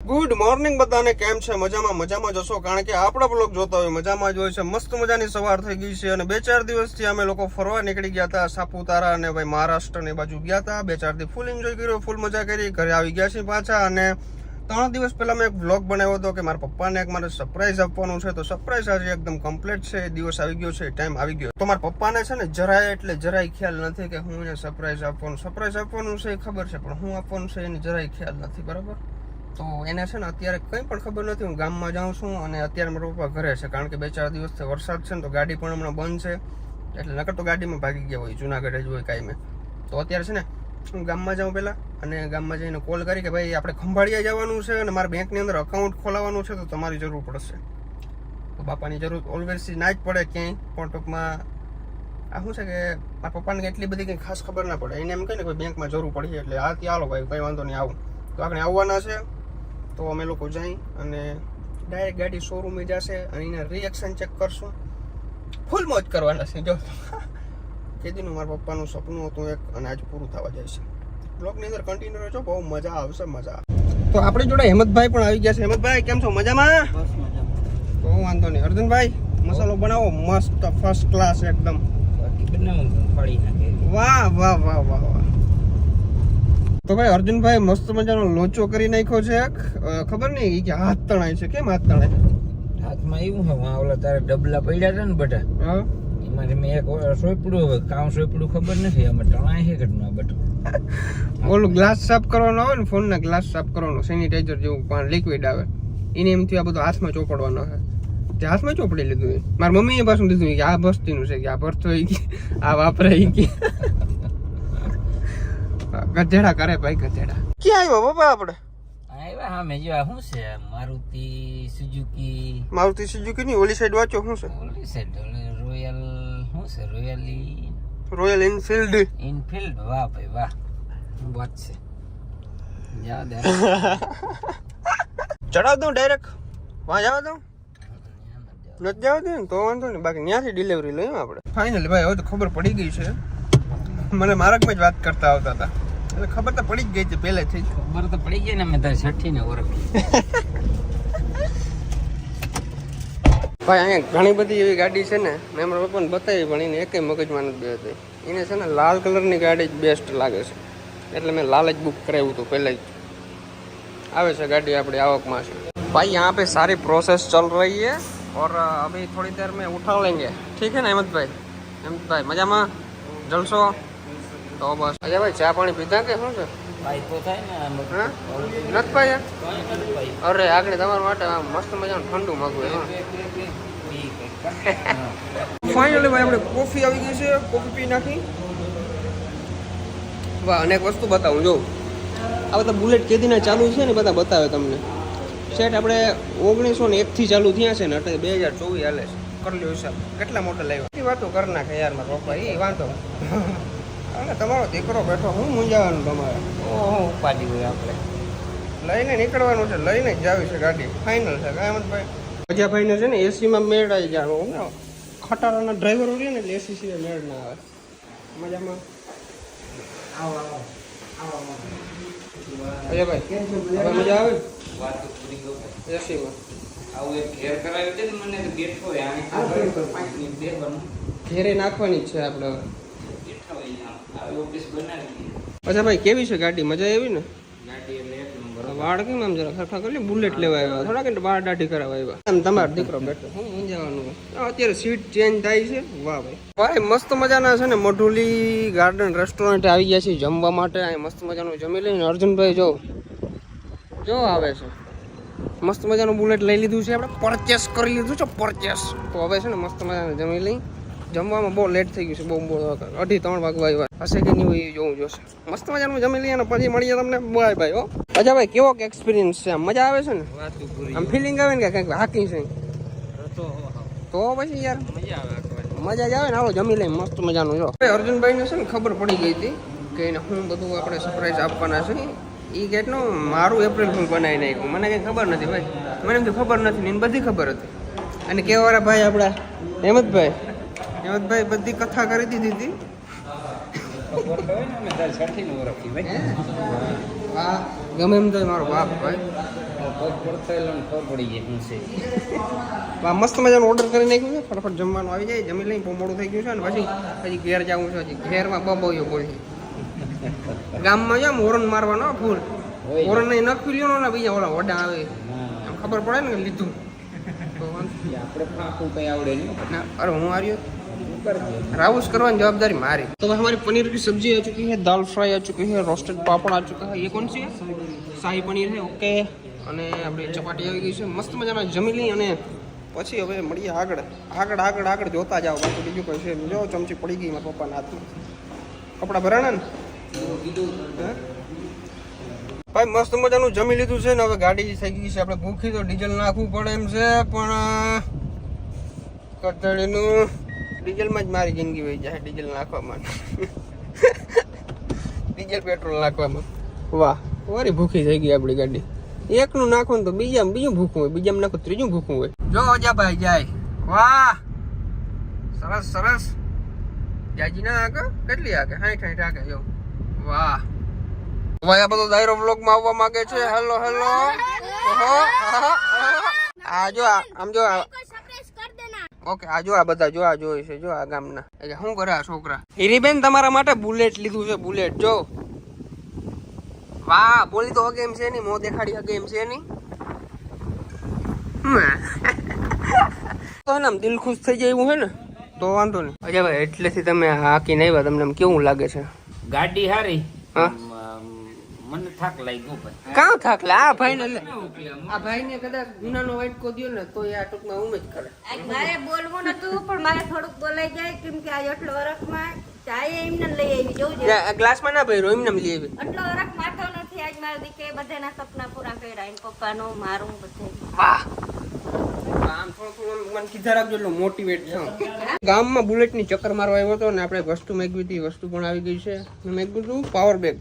Good morning બધાને, કેમ છે? મજામાં મજામાં જશો કારણ કે આપણા બ્લોગ જોતા હોય, મજામાં જ હોય છે. મસ્ત મજાની સવાર થઈ ગઈ છે અને બે ચાર દિવસથી અમે લોકો ફરવા નીકળી ગયા હતા, સાપુતારા અને ભાઈ મહારાષ્ટ્ર ને બાજુ ગયા હતા. બે ચાર દી ફૂલ એન્જોય કર્યો ફૂલ મજા કરી, ઘરે આવી ગયા છીએ પાછા અને ત્રણ દિવસ પહેલા મેં એક બ્લોગ બનાવ્યો હતો કે મારા પપ્પાને એક મારે સરપ્રાઈઝ આપવાનું છે. તો સરપ્રાઈઝ આજે એકદમ કમ્પ્લીટ છે. દિવસ આવી ગયો છે ટાઈમ આવી ગયો. તો મારા પપ્પાને છે ને જરાય એટલે જરાય ખ્યાલ નથી કે હું એને સરપ્રાઈઝ આપવાનું. સરપ્રાઈઝ આપવાનું છે એ ખબર છે, પણ હું આપવાનું છે એની જરાય ખ્યાલ નથી. બરાબર? તો એને છે ને અત્યારે કંઈ પણ ખબર નથી, હું ગામમાં જાઉં છું અને અત્યારે મારા પપ્પા ઘરે છે, કારણ કે બે ચાર દિવસથી વરસાદ છે ને, તો ગાડી પણ હમણાં બંધ છે. એટલે નકર તો ગાડીમાં ભાગી ગયા હોય, જુનાગઢ જ હોય કાંઈ તો અત્યારે છે ને, હું ગામમાં જાઉં પહેલાં અને ગામમાં જઈને કોલ કરી કે ભાઈ આપણે ખંભાળિયા જવાનું છે અને મારા બેંકની અંદર અકાઉન્ટ ખોલાવવાનું છે, તો તમારી જરૂર પડશે. તો બાપાની જરૂર ઓલવેઝ ના જ પડે ક્યાંય, પણ ટૂંકમાં આ શું છે કે, મારા પપ્પાને એટલી બધી કંઈ ખાસ ખબર ના પડે. એને એમ કહે ને કોઈ બેંકમાં જરૂર પડી એટલે આ ત્યાં આવો ભાઈ, કંઈ વાંધો નહીં, આવું. તો આપણે આવવાના છે. તો અમે લોકો જઈ અને ડાયરેક્ટ ગાડી શોરૂમે જશે અને એના રિએક્શન ચેક કરશું. ફૂલ મોજ કરવાના છે જો. કેદીનું મારા પપ્પાનું સપનું હતું એક અને આજ પૂરું થવા જાય છે. બ્લોગની અંદર કન્ટિન્યુ રહેજો બહુ મજા આવશે મજા તો આપણી જોડે હેમંતભાઈ પણ આવી ગયા છે. હેમંતભાઈ કેમ છો? મજામાં? તો વાંધો નહીં. અર્જુનભાઈ મસાલો બનાવો. મસ્ત ફર્સ્ટ ક્લાસ એકદમ. વાહ વાહ વાહ વાહ વાહ. તો ભાઈ અર્જુનભાઈ મસ્ત મજાનો લોચો કરી નાખ્યો છે ખબર નહીં કે હાથ તણાય છે કેમ હાથ તણાય? હાથમાં એવું હે વા ઓલા તારે ડબલા પડ્યા હતા ને બટા હા. એમાંથી મેં એક સોયપડું હવે કામ સોયપડું ખબર નથી અમે તણાય છે ઘટના બટ ઓલું ગ્લાસ સાફ કરવાનો આવે ને ફોનના ગ્લાસ સાફ કરવાનો સેનિટાઈઝર જેવું પણ લિક્વિડ આવે. એને એમથી આ બધું હાથમાં ચોપડવાનો છે. તે હાથમાં ચોપડી લીધું મારી મમ્મીએ પાછું દીધું કે આ ભસ્તીનું છે કે આ ભરતો આ વાપરાય કે. ગધેડા કરે ભાઈ ગધેડા. ક્યાં આવ્યો બાપા આપણે? આવ્યા હા મેં જેવા શું છે? મારુતિ સુઝુકી. મારુતિ સુઝુકી ની ઓલી સાઈડ વાંચો શું છે? ઓલી સાઈડ રોયલ શું છે? રોયલી રોયલ ઇનફિલ્ડ ઇનફિલ્ડ વાહ ભાઈ વાહ. વાત છે? યાદ ચડાવ દઉં ડાયરેક્ટ વાં જવા દઉં? નથી જવા દે તો વાંધો નહીં. બાકી ત્યાંથી ડિલિવરી લઈએ આપણે. ફાઇનલી ભાઈ હવે તો ખબર પડી ગઈ છે. મને મારા જ વાત કરતા આવતા હતા. એટલે ખબર તો પડી જ ગઈ છે પહેલેથી જ ખબર તો પડી ગઈ ને મેં તારી છઠ્ઠી ને ઓળખી ભાઈ અહીંયા ઘણી બધી એવી ગાડી છે ને મેં મારા પપ્પાને બતાવી પણ એને એકેય મગજમાં નથી બે હતી એને છે ને લાલ કલરની ગાડી જ બેસ્ટ લાગે છે એટલે મેં લાલ જ બુક કરાવ્યું હતું પહેલાં જ આવે છે ગાડી આપણી આવકમાં છે भाई यहाँ पे सारी प्रोसेस चल रही है और अभी थोड़ी देर में उठा लेंगे ठीक है ना अहमद भाई अहमद भाई મજામાં જલસો તો બસ અજય ભાઈ ચા પાણી પીધા કે શું છે? નથી પાયા? અરે આગળ તમારા માટે મસ્ત મજાનું ઠંડુ માગવું હા ફાઇનલી ભાઈ આપણે કોફી આવી ગઈ છે. કોફી પી નાખી. વાહ અનેક વસ્તુ બતાવું જો. આ બધા બુલેટ કેદીના ચાલુ છે ને બધા બતાવે તમને. સેટ આપણે ઓગણીસો ને એકથી ચાલુ થયા છે ને એટલે બે હજાર ચોવીસ હાલે છે. કરી લ્યો હિસાબ. કેટલા મોટા લાવ્યા એ વાતો કરી નાખે યાર મારો પપ્પા એ વાંધો. અને તમારો દીકરો બેઠો હું મૂંઝાવાનું તમારે? ઓહો ઉપાડી હોય આપણે. લઈને નીકળવાનું છે લઈને જ જાવી છે ગાડી. ફાઇનલ છે કાયમતભાઈ અજાભાઈને છે ને એસીમાં મેળ આવી જાય ને ખટારાના ડ્રાઈવરો રહે ને એટલે એસી સિવાય મેળ ના આવે. મજામાં? આવો આવો અજયભાઈ હવે મજા આવે? વાત તો પૂરી ગયો એસીમાં આવું એક ઘેર કરાવ્યું છે ને મને બેઠો ઘેરે નાખવાની છે આપણે બનાવી અજયભાઈ કેવી છે ગાડી? મજા આવી ને? વાળ કેમ આમ જરા સરખા કરી બુલેટ લેવા આવ્યા. થોડા કે વાળ દાઢી કરાવવા આવ્યા. આમ તમારો દીકરો બેઠો. હું મૂંઝાવાનું અત્યારે સીટ ચેન્જ થાય છે. વાહ ભાઈ. ભાઈ મસ્ત મજાના છે ને મઢુલી ગાર્ડન રેસ્ટોરન્ટ આવી ગયા છે જમવા માટે. અહીં મસ્ત મજાનું જમી લઈને અર્જુનભાઈ જો. જો આવે છે. મસ્ત મજાનું બુલેટ લઈ લીધું છે આપણે. પરચેસ કરી લીધું છે પરચેસ તો હવે છે ને મસ્ત મજાનું જમી લઈ. જમવામાં બહુ લેટ થઈ ગયું છે બહુ બહુ અઢી ત્રણ વાગવા આવ્યા હશે કે નહીં એ જોવું જોશે. મસ્ત મજાનું જમી લઈએ અને પછી મળીએ તમને. બાય બાય હો. અજા ભાઈ કેવો એક્સપિરિયન્સ છે? મજા આવે છે ને? આમ ફિલિંગ આવે ને કે કંઈક હાકી છે. તો તો પછી યાર. મજા આવે મજા જ આવે ને? આવો જમી લઈએ મસ્ત મજાનું જો. અર્જુનભાઈને છે ને ખબર પડી ગઈ હતી કે એને હું બધું આપણે સરપ્રાઈઝ આપવાના છે. એ કેટલું મારું એપ્રિલ ફૂલ બનાવી નાખ્યું મને કંઈ ખબર નથી ભાઈ. મને એમ તો ખબર નથી ને એને બધી ખબર હતી. અને કેવાળા ભાઈ આપણા હેમંતભાઈ. હેમંતભાઈ બધી કથા કરી દીધી હતી. ગમે એમ તો મારો બાપ ભાઈ. મસ્ત મજાનો ઓર્ડર કરી નાખ્યું છે. ફટાફટ જમવાનું આવી જાય જમી લઈને મોડું થઈ ગયું છે ને પછી હજી ઘેર જવું છે હજી ઘેરમાં બબોયો બોલી. ગામમાં જામ હોરન મારવાનો ફૂલ. હોરન નહીં નક્કી લ્યો ને બીજા ઓલા વડા આવે. એમ ખબર પડે ને લીધું. આપણે ફાંકું કઈ આવડે નહીં અરે હું આવ્યો राउस करवानी जवाबदारी हमारी तो भाई हमारी पनीर की सब्जी आ चुकी है दाल फ्राई आ चुकी है रोस्टेड पापड़ आ चुका है ये कौन सी है શાહી પનીર છે ઓકે અને આપણી ચપાટી આવી ગઈ છે મસ્ત મજાના જમી લઈ અને પછી હવે મળીએ આગળ આગળ આગળ આગળ જોતા જાઓ બાકી બીજું કોઈ છે નહીં. જો ચમચી પડી ગઈ મારા પપ્પાના હાથમાં કપડા ભરાણા ને હે? ભાઈ મસ્ત મજાનું જમી લીધું છે ને હવે ગાડી થઈ ગઈ છે આપણે ભૂખી તો ડીઝલ નાખવું પડે એમ છે પણ કટડીનું ડીઝલમાં જ મારી જિંદગી વહી જાય ડીઝલ નાખવામાં. ડીઝલ પેટ્રોલ નાખવામાં. વાહ વારી ભૂખી થઈ ગઈ આપણી ગાડી. એકનું નાખો ને તો બીજામાં બીજું ભૂખું હોય, બીજામાં નાખો ત્રીજું ભૂખું હોય. જો અજાભાઈ જાય. વાહ, સરસ સરસ. જાજી ના આગળ? કેટલી આગે હાઈઠ હાઈઠ આગે જો. વાહ. ભાઈ આ બધો દાયરો બ્લોગમાં આવવા માંગે છે. Hello hello. આ જો આમ જો ઓકે આ જો આ બધા જો આ જોઈ છે જો આ ગામના. એટલે શું કરે આ છોકરા? હીરીબેન તમારા માટે બુલેટ લીધું છે બુલેટ જો. વાહ બોલી તો હગે એમ છે નહીં મો દેખાડી હગે એમ છે નહીં. તો ને આમ દિલ ખુશ થઈ જાય એવું હે ને? તો વાંધો નહીં. અજય ભાઈ એટલેથી તમે હાકીને નહીં તમને કેવું લાગે છે? ગાડી હારી. હા? થાક લાગ્યો ભાઈ કાં થાકલે આ ભાઈ ને લે આ ભાઈ ને કદાચ ગુનાનો વાઇટકો દ્યો ને તો એ આ ટૂંકમાં ઉમેદ કરે. મારે બોલવું નતું પણ મારે થોડુંક બોલાઈ જાય કેમ કે આ આટલો વરખમાં ચાય એમને લઈ આવી જોઉં ગ્લાસમાં ના ભર્યો એમને લઈ આવી. એટલો વરખ માથો નથી આજ મારા દીકરે બધાના સપના પૂરા કર્યા એમ પપ્પાનું મારું બધે. વાહ. આમ થોડું થોડું મને કીધા રાખજો એટલે મોટિવેટ થાઉં. ગામમાં બુલેટની ચક્કર મારવા આવ્યો હતો ને આપણે વસ્તુ મેગવી હતી વસ્તુ પણ આવી ગઈ છે. મેં મેગવ્યું હતું પાવર બેગ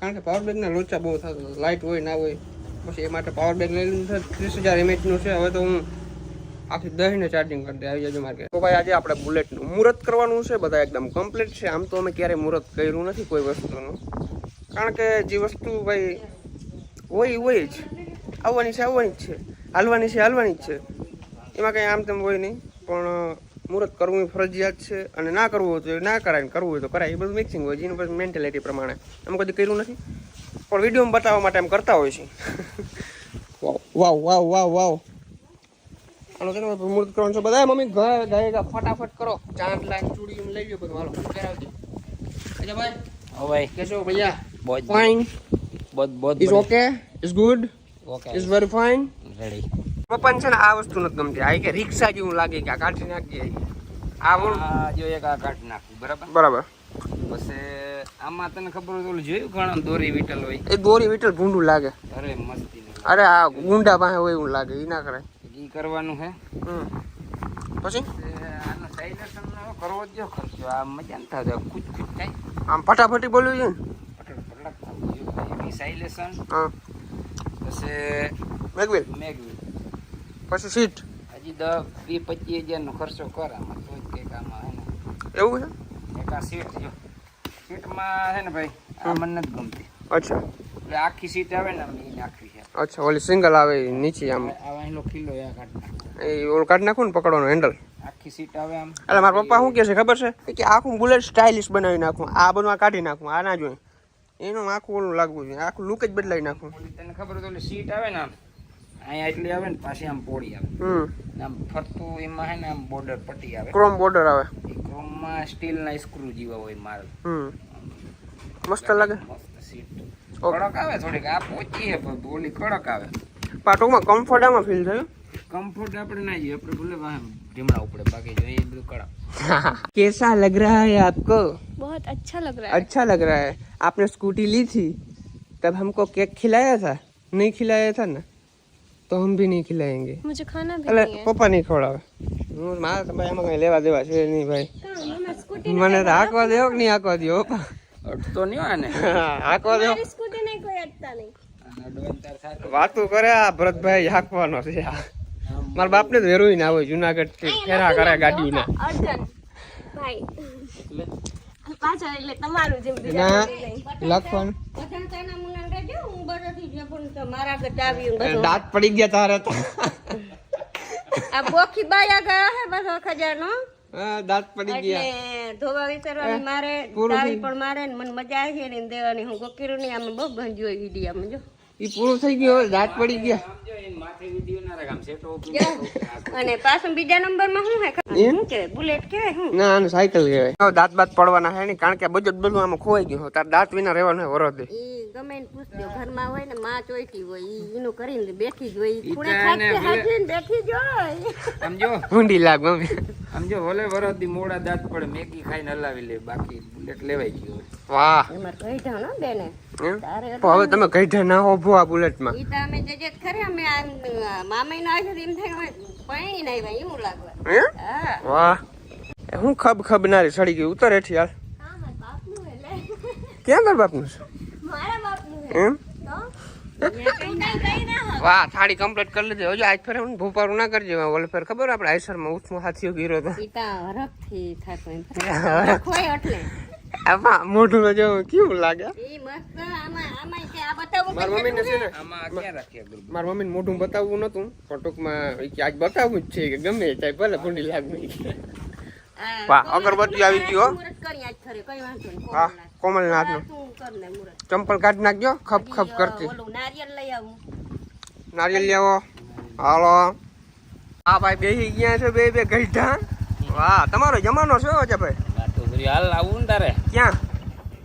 કારણ કે પાવર બેગના લોચા બહુ થતા લાઇટ હોય, ના હોય, પછી એ માટે પાવર બેંક લઈ લીધું ત્રીસ હજાર એમએચનું છે. હવે તો હું આખી દહીંને ચાર્જિંગ કરી દે. આવી જજો માર્કેટ તો ભાઈ આજે આપણે બુલેટનું મુહૂર્ત કરવાનું છે. બધા એકદમ કમ્પ્લીટ છે. આમ તો અમે ક્યારેય મુહૂર્ત કર્યું નથી કોઈ વસ્તુનું. કારણ કે જે વસ્તુ ભાઈ હોય હોય જ. આવવાની છે, આવવાની જ છે. હાલવાની છે, હાલવાની જ છે. એમાં કંઈ આમ તેમ હોય નહીં. પણ મુહૂર્ત કરવું ફરજિયાત છે અને ના કરવું હોય તો ના કરાય ને કરવું હોય તો કરાય. એ બધું મિક્સિંગ હોય જેનું પછી મેન્ટેલિટી પ્રમાણે. અમે કદી કર્યું નથી? પણ વિડીયોમાં બતાવવા માટે એમ કરતા હોય છે. વાવ વાવ વાવ વાવ આનો છે ને મુહૂર્ત કરવાનું છે. બધા મમ્મી ગાય ગાય ફટાફટ કરો. ચાંદ લાઈન ચૂડી લઈ લો બધું. હાલો કરાવજો અચ્છા ભાઈ. હવે કેશો ભૈયા? ફાઇન બોજ બોજ is okay is good okay is very fine ready પપ્પાને છે ને આ વસ્તુ નથી ગમતી. આ કે રિક્ષા જેવું લાગે કે આ કાઢી નાખીએ આ હું જો એક આ કાઢી નાખું બરાબર? બરાબર. પછી આમાં તને ખબર હોય તો ઓલું જોયું ઘણા દોરી વીટલ હોય? એ દોરી વીટલ ભૂંડું લાગે. અરે મસ્તી અરે આ ગુંડા પાસે હોય એવું લાગે એ ના કરે એ કરવાનું હે? હમ. પછી? આનો સાઇલેશન કરવો જ ખર્ચો આ મજા ન થાય કૂચ કૂચ થાય. આમ ફટાફટી બોલ્યું છે ને? સાઇલેશન હા. પછી મેગવેલ મેગવી પછી સીટ? હજી દસ વીસ પચીસ હજારનો ખર્ચો કર આમાં તો જ કંઈક આમાં હે ને. એવું છે? એક આ સીટ જો. સીટમાં છે ને ભાઈ આ મને નથી ગમતી. અચ્છા. એટલે આખી સીટ આવે ને એ નાખવી છે. અચ્છા ઓલી સિંગલ આવે નીચે આમ. આ વાહેલો કિલ્લો આ કાઢ નાખ. એ ઓલું કાઢી નાખું ને પકડવાનો હેન્ડલ આખી સીટ આવે આમ. એટલે મારા પપ્પા શું કહે છે ખબર છે? કે આખું બુલેટ સ્ટાઇલિશ બનાવી નાખું. આ બધું આ કાઢી નાખું આ ના જોઈએ એનું આખું ઓલું લાગવું જોઈએ. આખું લુક જ બદલાવી નાખું. તને ખબર તો ઓલી સીટ આવે ને આમ. અહીંયા એટલી આવે ને પાછી આમ પોળી આવે હમ ને આમ ફરતું એમાં હે ને આમ બોર્ડર પટ્ટી આવે ક્રોમ બોર્ડર આવે એ ક્રોમમાં સ્ટીલના સ્ક્રૂ જેવા હોય માલ હમ મસ્ત લાગે મસ્ત સીટ ઓકે. કડક આવે થોડીક આ પોચી હે પણ ઓલી કડક આવે પણ આ ટૂંકમાં કમ્ફર્ટ આમાં ફીલ થયું કમ્ફર્ટ આપણે ના જોઈએ આપણે ભલે વાહ ઢીમડા ઉપડે બાકી જો એ બધું કડક कैसा लग रहा है आपको बहुत अच्छा लग रहा है अच्छा लग रहा है आपने स्कूटी ली थी तब हमको केक खिलाया था नहीं खिलाया था ना तो हम भी नहीं खिलाएंगे मुझे खाना भी એટલે नहीं है પપ્પા નહીં ખવડાવે હું મારા તો ભાઈ આમાં કઈ લેવા દેવા છે નહીં ભાઈ कहाँ? मैं स्कूटी મને તો હાંકવા દેવો કે નહીં હાંકવા દો અડતો નહીં હોય ને હાંકવા દેવો मेरी स्कूटी नहीं कोई अटता नहीं અડવાંતર થાય વાતું કરે આ ભરતભાઈ હાંકવાનો છે આ. મારા બાપને તો વેરું ના હોય જુનાગઢ થી ફેરા કરે ગાડીના अर्जन भाई એટલે તમારું લખવાનું. ને. દાંત પડી ગયા તારે તો. આ બોખી બાયા ગયા હે બધો ખજાનો. હા, દાંત પડી ગયા. ધોવા વિચારવાની મારે પૂરું પણ મારે ને મને મજા આવી છે ને દેવાની. હું ગોકીરું નહીં આમાં બહુ ભંજ્યો હોય વિડીયામાં જો. ઈ પૂરું થઈ ગયું હવે દાંત પડી ગયા. સમજો એ માથે વીડિયો ના રાખ આમ સેટો અને પાછું બીજા નંબરમાં શું હે? શું કહેવાય? બુલેટ કહેવાય શું? ના આનું સાયકલ કહેવાય. દાંત બાત પડવાના હે નહીં કારણ કે બજેટ બધું આમાં ખોવાઈ ગયું તાર દાંત વિના રહેવાનું હે વરદે ઈ ગમે ને પૂછજો ઘરમાં હોય ને માં ચોઈટી હોય ઈ એનું કરીને બેઠી જ હોય. ખૂણે બેઠી જ સમજો? ઊંડી લાગ મમ્મી. સમજો ભલે વરદી મોડા દાંત પડે મેગી ખાઈને હલાવી લે બાકી બુલેટ લેવાઈ ગયું વાહ. એમાં કહી જાઓ ને બેને. હવે તમે કઈ ના હોભો આ બુલેટમાં. ઈ તો અમે જજે ખરે અમે આમ મામાઈ ના આવ્યો એમ થાય પાણી ના આવ્યા એવું લાગવા હા? વાહ. હું ખબ ખબનારી સડી ગઈ ઉતર હેઠી હાલ. હા મારા બાપનું એટલે ક્યાં તાર બાપનું છે? મારા બાપનું એમ? તો? કઈ ના. કઈ ના વાહ થાળી કમ્પ્લીટ કરી લીધી હજુ આજ ફેર હું ભૂપારું ના કરજે ઓલે ફેર ખબર આપણે આઈસરમાં ઉઠમાં હાથીઓ ગીરો હતો હરખથી થાતું એમ. હોય એટલે. આમાં મોઢું નો જો કેવું લાગે? મારા મસ્ત આમાં આમાં કે આ બતાવું મારી મમ્મીને છે ને મારા મમ્મીને મોઢું બતાવવું નતું પણ ટૂંકમાં કે આજ બતાવવું જ છે કે ગમે ચાહે ભલે ભૂંડી લાગવી. અગરબત્તી આવી ગઈ હો. કોમલનાથ. નાથ ને. ચંપલ કાઢી નાખજો ખપ ખપ કરતી. ઓલું લઈ આવું. નારિયેલ લેવો હાલો. હા ભાઈ બેસી ગયા છે બે બે ગઈઢા વાહ તમારો જમાનો છે અજય ભાઈ? વાતો હાલ આવું ને તારે? ક્યાં?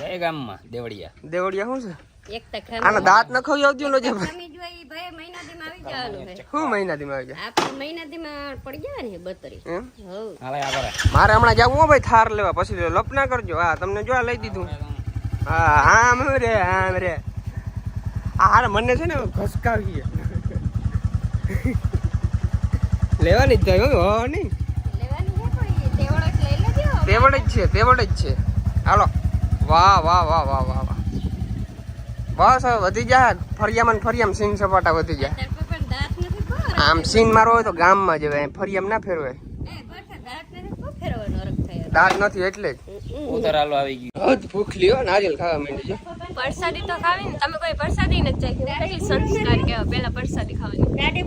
જય ગામમાં દેવડિયા દેવડિયા શું છે? એક તક આના દાંત ન ખાઈ આવજો લો ભાઈ ખમી જોઈ ઈ ભાઈ મહિનાદીમાં આવી જવાનું છે. હું મહિના માં આવી આપણે મહિનાદીમાં પડી ગયા ને બતરી હવ હાલે આગળ મારે હમણાં જવું હો ભાઈ થાર લેવા. પછી. લપ ના કરજો. હા તમને જો આ લઈ દીધું. હા આમ રે આમ રે. આ હારે મને છે ને ઘસકાવી લેવાની જ જાય હો નહીં લેવાની છે પણ ઈ તેવડો જ તેવડ જ છે તેવડ જ છે. હાલો. વાહ વાહ વાહ વાહ વાહ વાહ. બસ હવે વધી જાય ફરિયામાં ને ફરિયામ સીન સપાટા વધી જાય આમ સીન મારો હોય તો ગામમાં જવાય ફરિયામ ના ફેરવાય. એ દાંત નથી એટલે જ. ઉતરાલો આવી ગયું. હજ ભૂખ લ્યો નારિયેલ ખાવા માંડી છે. પરસાદી તો ખાવી ને તમે કોઈ પરસાદી નથી ચાખી. સંસ્કાર કહેવાય. પેલા પરસાદી ખાવાની.